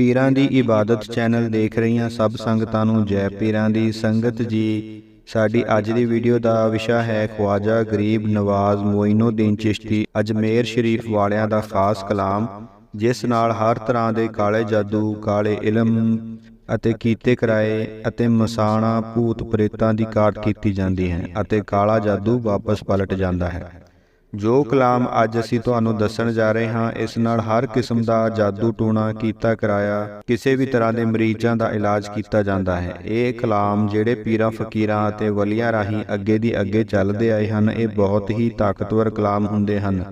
ਪੀਰਾਂ ਦੀ ਇਬਾਦਤ ਚੈਨਲ ਦੇਖ ਰਹੀਆਂ ਸਭ ਸੰਗਤਾਂ ਨੂੰ ਜੈ ਪੀਰਾਂ ਦੀ ਸੰਗਤ ਜੀ। ਸਾਡੀ ਅੱਜ ਦੀ ਵੀਡੀਓ ਦਾ ਵਿਸ਼ਾ ਹੈ ਖਵਾਜਾ ਗਰੀਬ ਨਵਾਜ਼ ਮੋਇਨੁੱਦੀਨ ਚਿਸ਼ਤੀ ਅਜਮੇਰ ਸ਼ਰੀਫ ਵਾਲਿਆਂ ਦਾ ਖਾਸ ਕਲਾਮ ਜਿਸ ਨਾਲ ਹਰ ਤਰ੍ਹਾਂ ਦੇ ਕਾਲੇ ਜਾਦੂ ਕਾਲੇ ਇਲਮ ਅਤੇ ਕੀਤੇ ਕਰਾਏ ਅਤੇ ਮਸਾਣਾ ਭੂਤ ਪ੍ਰੇਤਾਂ ਦੀ ਕਾਟ ਕੀਤੀ ਜਾਂਦੀ ਹੈ ਅਤੇ ਕਾਲਾ ਜਾਦੂ ਵਾਪਸ ਪਲਟ ਜਾਂਦਾ ਹੈ। ਜੋ ਕਲਾਮ ਅੱਜ ਅਸੀਂ ਤੁਹਾਨੂੰ ਦੱਸਣ ਜਾ ਰਹੇ ਹਾਂ, ਇਸ ਨਾਲ ਹਰ ਕਿਸਮ ਦਾ ਜਾਦੂ ਟੂਣਾ ਕੀਤਾ ਕਰਾਇਆ, ਕਿਸੇ ਵੀ ਤਰ੍ਹਾਂ ਦੇ ਮਰੀਜ਼ਾਂ ਦਾ ਇਲਾਜ ਕੀਤਾ ਜਾਂਦਾ ਹੈ। ਇਹ ਕਲਾਮ ਜਿਹੜੇ ਪੀਰਾਂ, ਫਕੀਰਾਂ ਅਤੇ ਵਲੀਆਂ ਰਾਹੀਂ ਅੱਗੇ ਦੀ ਅੱਗੇ ਚੱਲਦੇ ਆਏ ਹਨ, ਇਹ ਬਹੁਤ ਹੀ ਤਾਕਤਵਰ ਕਲਾਮ ਹੁੰਦੇ ਹਨ।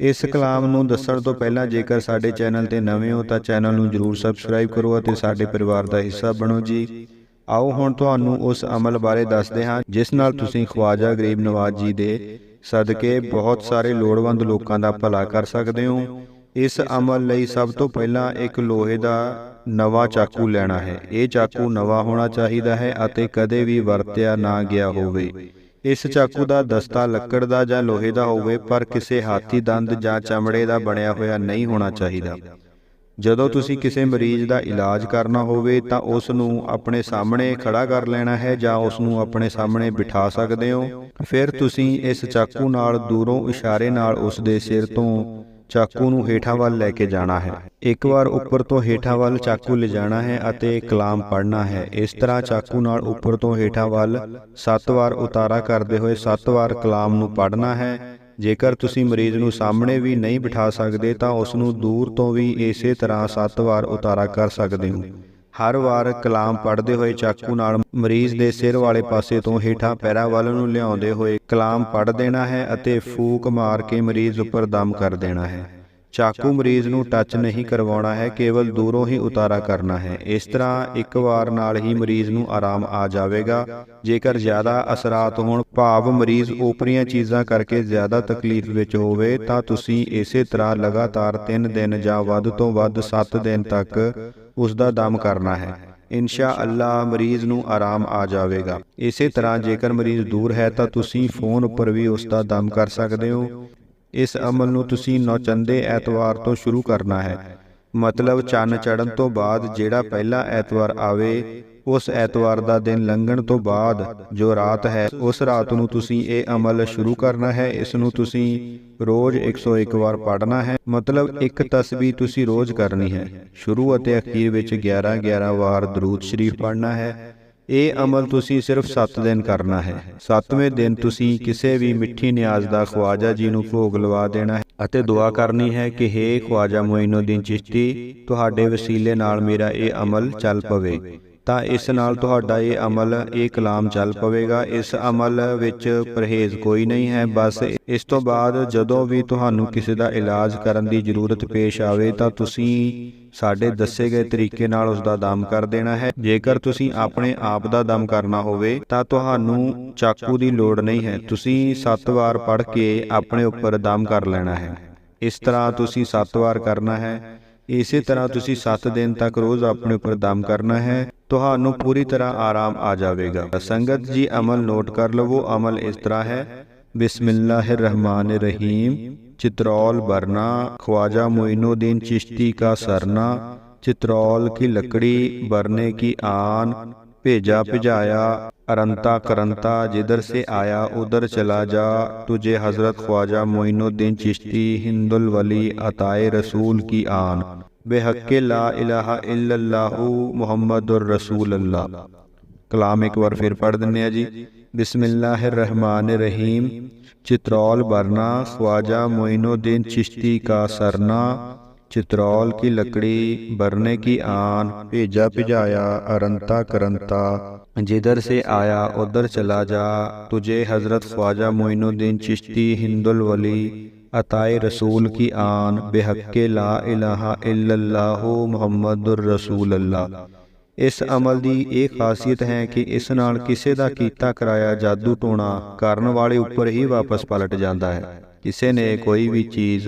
ਇਸ ਕਲਾਮ ਨੂੰ ਦੱਸਣ ਤੋਂ ਪਹਿਲਾਂ ਜੇਕਰ ਸਾਡੇ ਚੈਨਲ ਤੇ ਨਵੇਂ ਹੋ ਤਾਂ ਚੈਨਲ ਨੂੰ ਜਰੂਰ ਸਬਸਕ੍ਰਾਈਬ ਕਰੋ ਅਤੇ ਸਾਡੇ ਪਰਿਵਾਰ ਦਾ ਹਿੱਸਾ ਬਣੋ ਜੀ। ਆਓ ਹੁਣ ਤੁਹਾਨੂੰ ਉਸ ਅਮਲ ਬਾਰੇ ਦੱਸਦੇ ਹਾਂ ਜਿਸ ਨਾਲ ਤੁਸੀਂ ਖਵਾਜਾ ਗਰੀਬ ਨਵਾਜ਼ ਜੀ ਦੇ ਸਦਕੇ ਬਹੁਤ ਸਾਰੇ ਲੋੜਵੰਦ ਲੋਕਾਂ ਦਾ ਭਲਾ ਕਰ ਸਕਦੇ ਹੋ। ਇਸ ਅਮਲ ਲਈ ਸਭ ਤੋਂ ਪਹਿਲਾਂ ਇੱਕ ਲੋਹੇ ਦਾ ਨਵਾਂ ਚਾਕੂ ਲੈਣਾ ਹੈ। ਇਹ ਚਾਕੂ ਨਵਾਂ ਹੋਣਾ ਚਾਹੀਦਾ ਹੈ ਅਤੇ ਕਦੇ ਵੀ ਵਰਤਿਆ ਨਾ ਗਿਆ ਹੋਵੇ। ਇਸ ਚਾਕੂ ਦਾ ਦਸਤਾ ਲੱਕੜ ਦਾ ਜਾਂ ਲੋਹੇ ਦਾ ਹੋਵੇ ਪਰ ਕਿਸੇ ਹਾਥੀ ਦੰਦ ਜਾਂ ਚਮੜੇ ਦਾ ਬਣਿਆ ਹੋਇਆ ਨਹੀਂ ਹੋਣਾ ਚਾਹੀਦਾ। ਜਦੋਂ ਤੁਸੀਂ ਕਿਸੇ ਮਰੀਜ਼ ਦਾ ਇਲਾਜ ਕਰਨਾ ਹੋਵੇ ਤਾਂ ਉਸ ਨੂੰ ਆਪਣੇ ਸਾਹਮਣੇ ਖੜਾ ਕਰ ਲੈਣਾ ਹੈ ਜਾਂ ਉਸ ਨੂੰ ਆਪਣੇ ਸਾਹਮਣੇ ਬਿਠਾ ਸਕਦੇ ਹੋ। ਫਿਰ ਤੁਸੀਂ ਇਸ ਚਾਕੂ ਨਾਲ ਦੂਰੋਂ ਇਸ਼ਾਰੇ ਨਾਲ ਉਸ ਦੇ ਸਿਰ ਤੋਂ ਚਾਕੂ ਨੂੰ ਹੇਠਾਂ ਵੱਲ ਲੈ ਕੇ ਜਾਣਾ ਹੈ। ਇੱਕ ਵਾਰ ਉੱਪਰ ਤੋਂ ਹੇਠਾਂ ਵੱਲ ਚਾਕੂ ਲਿਜਾਣਾ ਹੈ ਅਤੇ ਕਲਾਮ ਪੜ੍ਹਨਾ ਹੈ। ਇਸ ਤਰ੍ਹਾਂ ਚਾਕੂ ਨਾਲ ਉੱਪਰ ਤੋਂ ਹੇਠਾਂ ਵੱਲ 7 ਵਾਰ ਉਤਾਰਾ ਕਰਦੇ ਹੋਏ 7 ਵਾਰ ਕਲਾਮ ਨੂੰ ਪੜ੍ਹਨਾ ਹੈ। ਜੇਕਰ ਤੁਸੀਂ ਮਰੀਜ਼ ਨੂੰ ਸਾਹਮਣੇ ਵੀ ਨਹੀਂ ਬਿਠਾ ਸਕਦੇ ਤਾਂ ਉਸ ਨੂੰ ਦੂਰ ਤੋਂ ਵੀ ਇਸੇ ਤਰ੍ਹਾਂ 7 ਵਾਰ ਉਤਾਰਾ ਕਰ ਸਕਦੇ ਹੋ। ਹਰ ਵਾਰ ਕਲਾਮ ਪੜ੍ਹਦੇ ਹੋਏ ਚਾਕੂ ਨਾਲ ਮਰੀਜ਼ ਦੇ ਸਿਰ ਵਾਲੇ ਪਾਸੇ ਤੋਂ ਹੇਠਾਂ ਪੈਰਾਂ ਵੱਲ ਨੂੰ ਲਿਆਉਂਦੇ ਹੋਏ ਕਲਾਮ ਪੜ੍ਹ ਦੇਣਾ ਹੈ ਅਤੇ ਫੂਕ ਮਾਰ ਕੇ ਮਰੀਜ਼ ਉੱਪਰ ਦਮ ਕਰ ਦੇਣਾ ਹੈ। ਚਾਕੂ ਮਰੀਜ਼ ਨੂੰ ਟੱਚ ਨਹੀਂ ਕਰਵਾਉਣਾ ਹੈ, ਕੇਵਲ ਦੂਰੋਂ ਹੀ ਉਤਾਰਾ ਕਰਨਾ ਹੈ। ਇਸ ਤਰ੍ਹਾਂ ਇੱਕ ਵਾਰ ਨਾਲ ਹੀ ਮਰੀਜ਼ ਨੂੰ ਆਰਾਮ ਆ ਜਾਵੇਗਾ। ਜੇਕਰ ਜ਼ਿਆਦਾ ਅਸਰਾਤ ਹੋਣ, ਭਾਵ ਮਰੀਜ਼ ਉਪਰੀਆਂ ਚੀਜ਼ਾਂ ਕਰਕੇ ਜ਼ਿਆਦਾ ਤਕਲੀਫ ਵਿੱਚ ਹੋਵੇ, ਤਾਂ ਤੁਸੀਂ ਇਸੇ ਤਰ੍ਹਾਂ ਲਗਾਤਾਰ 3 ਦਿਨ ਜਾਂ ਵੱਧ ਤੋਂ ਵੱਧ 7 ਦਿਨ ਤੱਕ ਉਸ ਦਾ ਦਮ ਕਰਨਾ ਹੈ। ਇਨਸ਼ਾ ਅੱਲਾ ਮਰੀਜ਼ ਨੂੰ ਆਰਾਮ ਆ ਜਾਵੇਗਾ। ਇਸੇ ਤਰ੍ਹਾਂ ਜੇਕਰ ਮਰੀਜ਼ ਦੂਰ ਹੈ, ਤਾਂ ਤੁਸੀਂ ਫੋਨ ਉੱਪਰ ਵੀ ਉਸ ਦਾ ਦਮ ਕਰ ਸਕਦੇ ਹੋ। ਇਸ ਅਮਲ ਨੂੰ ਤੁਸੀਂ ਨੌਚੰਦੇ ਐਤਵਾਰ ਤੋਂ ਸ਼ੁਰੂ ਕਰਨਾ ਹੈ। ਮਤਲਬ ਚੰਨ ਚੜਨ ਤੋਂ ਬਾਅਦ ਜਿਹੜਾ ਪਹਿਲਾ ਐਤਵਾਰ ਆਵੇ, ਉਸ ਐਤਵਾਰ ਦਾ ਦਿਨ ਲੰਘਣ ਤੋਂ ਬਾਅਦ ਜੋ ਰਾਤ ਹੈ, ਉਸ ਰਾਤ ਨੂੰ ਤੁਸੀਂ ਇਹ ਅਮਲ ਸ਼ੁਰੂ ਕਰਨਾ ਹੈ। ਇਸ ਨੂੰ ਤੁਸੀਂ ਰੋਜ਼ 101 ਵਾਰ ਪੜ੍ਹਨਾ ਹੈ। ਮਤਲਬ ਇੱਕ ਤਸਬੀਹ ਤੁਸੀਂ ਰੋਜ਼ ਕਰਨੀ ਹੈ। ਸ਼ੁਰੂ ਅਤੇ ਅਖੀਰ ਵਿੱਚ 11 11 ਵਾਰ ਦਰੂਦ ਸ਼ਰੀਫ ਪੜ੍ਹਨਾ ਹੈ। ਇਹ ਅਮਲ ਤੁਸੀਂ ਸਿਰਫ 7 ਦਿਨ ਕਰਨਾ ਹੈ। 7ਵੇਂ ਦਿਨ ਤੁਸੀਂ ਕਿਸੇ ਵੀ ਮਿੱਠੀ ਨਿਆਜ਼ ਦਾ ਖਵਾਜਾ ਜੀ ਨੂੰ ਭੋਗ ਲਵਾ ਦੇਣਾ ਹੈ ਅਤੇ ਦੁਆ ਕਰਨੀ ਹੈ ਕਿ ਹੇ ਖਵਾਜਾ ਮੋਇਨੁੱਦੀਨ ਚਿਸ਼ਤੀ, ਤੁਹਾਡੇ ਵਸੀਲੇ ਨਾਲ ਮੇਰਾ ਇਹ ਅਮਲ ਚੱਲ ਪਵੇ। ਤਾਂ ਇਸ ਨਾਲ ਤੁਹਾਡਾ ਇਹ ਅਮਲ, ਇਹ ਕਲਾਮ ਚੱਲ ਪਵੇਗਾ। ਇਸ ਅਮਲ ਵਿੱਚ ਪਰਹੇਜ਼ ਕੋਈ ਨਹੀਂ ਹੈ। ਬਸ ਇਸ ਤੋਂ ਬਾਅਦ ਜਦੋਂ ਵੀ ਤੁਹਾਨੂੰ ਕਿਸੇ ਦਾ ਇਲਾਜ ਕਰਨ ਦੀ ਜ਼ਰੂਰਤ ਪੇਸ਼ ਆਵੇ, ਤਾਂ ਤੁਸੀਂ ਸਾਡੇ ਦੱਸੇ ਗਏ ਤਰੀਕੇ ਨਾਲ ਉਸ ਦਾ ਦਮ ਕਰ ਦੇਣਾ ਹੈ। ਜੇਕਰ ਤੁਸੀਂ ਆਪਣੇ ਆਪ ਦਾ ਦਮ ਕਰਨਾ ਹੋਵੇ, ਤਾਂ ਤੁਹਾਨੂੰ ਚਾਕੂ ਦੀ ਲੋੜ ਨਹੀਂ ਹੈ। ਤੁਸੀਂ 7 ਵਾਰ ਪੜ੍ਹ ਕੇ ਆਪਣੇ ਉੱਪਰ ਦਮ ਕਰ ਲੈਣਾ ਹੈ। ਇਸ ਤਰ੍ਹਾਂ ਤੁਸੀਂ 7 ਵਾਰ ਕਰਨਾ ਹੈ। ਇਸੇ ਤਰ੍ਹਾਂ ਤੁਸੀਂ 7 ਦਿਨ ਤੱਕ ਰੋਜ਼ ਆਪਣੇ ਉੱਪਰ ਦਮ ਕਰਨਾ ਹੈ। ਤੁਹਾਨੂੰ ਪੂਰੀ ਤਰ੍ਹਾਂ ਆਰਾਮ ਆ ਜਾਵੇਗਾ ਸੰਗਤ ਜੀ ਅਮਲ ਨੋਟ ਕਰ ਲਵੋ ਅਮਲ ਇਸ ਤਰ੍ਹਾਂ ਹੈ बिस्मिल्लाहिर्रहमानिर्रहीम चित्रौल बरना ख्वाजा मोइनुद्दीन चिश्ती का सरना चित्रौल की लकड़ी बरने की आन भेजा भिजाया अरंता करंता जिधर से आया उधर चला जा तुझे हजरत ख्वाजा मोइनुद्दीन चिश्ती हिंदुल वली अताए रसूल की आन بحق لا الہ الا اللہ محمد الرسول اللہ۔ کلام ایک بار پھر پڑھ دنیا جی۔ بسم اللہ الرحمن الرحیم۔ چترول برنا، خواجہ معین الدین چشتی کا سرنا۔ چترول کی لکڑی برنے کی آن۔ بھیجا پجایا ارنتا کرنتا۔ جدھر سے آیا، ادھر چلا جا۔ تجھے حضرت خواجہ معین الدین چشتی، ہند الولی۔ अताए रसूल की आन बेहक ला इलाहा इल्लल्लाहु मुहम्मदुर रसूल अल्लाह ਇਸ ਅਮਲ ਦੀ ਇਹ ਖਾਸੀਅਤ ਹੈ ਕਿ ਇਸ ਨਾਲ ਕਿਸੇ ਦਾ ਕੀਤਾ ਕਰਾਇਆ ਜਾਦੂ ਟੋਣਾ ਕਰਨ ਵਾਲੇ ਉੱਪਰ ਹੀ ਵਾਪਸ ਪਲਟ ਜਾਂਦਾ ਹੈ ਕਿਸੇ ਨੇ ਕੋਈ ਵੀ ਚੀਜ਼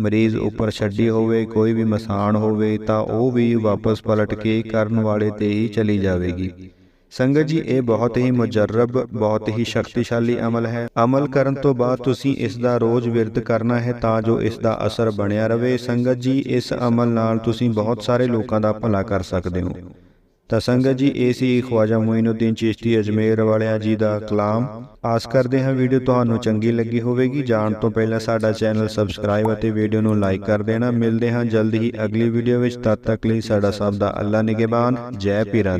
ਮਰੀਜ਼ ਉੱਪਰ ਛੱਡੀ ਹੋਵੇ ਕੋਈ ਵੀ ਮਸਾਨ ਹੋਵੇ ਤਾਂ ਉਹ ਵੀ ਵਾਪਸ ਪਲਟ ਕੇ ਕਰਨ ਵਾਲੇ ਤੇ ਹੀ ਚਲੀ ਜਾਵੇਗੀ ਸੰਗਤ ਜੀ ਇਹ ਬਹੁਤ ਹੀ ਮੁਜਰਬ ਬਹੁਤ ਹੀ ਸ਼ਕਤੀਸ਼ਾਲੀ ਅਮਲ ਹੈ। ਅਮਲ ਕਰਨ ਤੋਂ ਬਾਅਦ ਤੁਸੀਂ ਇਸ ਦਾ ਰੋਜ਼ ਵਿਰਤ ਕਰਨਾ ਹੈ ਤਾਂ ਜੋ ਇਸ ਦਾ ਅਸਰ ਬਣਿਆ ਰਵੇ। ਸੰਗਤ ਜੀ ਇਸ ਅਮਲ ਨਾਲ ਤੁਸੀਂ ਬਹੁਤ ਸਾਰੇ ਲੋਕਾਂ ਦਾ ਭਲਾ ਕਰ ਸਕਦੇ ਹੋ। ਤਾਂ ਸੰਗਤ ਜੀ ਇਹ ਸੀ ਖਵਾਜਾ ਮੋਇਨੁੱਦੀਨ ਚਿਸ਼ਤੀ ਅਜਮੇਰ ਵਾਲਿਆਂ ਜੀ ਦਾ ਕਲਾਮ। ਆਸ ਕਰਦੇ ਹਾਂ ਵੀਡੀਓ ਤੁਹਾਨੂੰ ਚੰਗੀ ਲੱਗੀ ਹੋਵੇਗੀ। ਜਾਣ ਤੋਂ ਪਹਿਲਾਂ ਸਾਡਾ ਚੈਨਲ ਸਬਸਕ੍ਰਾਈਬ ਅਤੇ ਵੀਡੀਓ ਨੂੰ ਲਾਈਕ ਕਰ ਦੇਣਾ। ਮਿਲਦੇ ਹਾਂ ਜਲਦੀ ਹੀ ਅਗਲੀ ਵੀਡੀਓ ਵਿੱਚ। ਤਦ ਤੱਕ ਲਈ ਸਾਡਾ ਸਭ ਦਾ ਅੱਲਾ ਨਿਗਹਿਬਾਨ। ਜੈ ਪੀਰਾਂ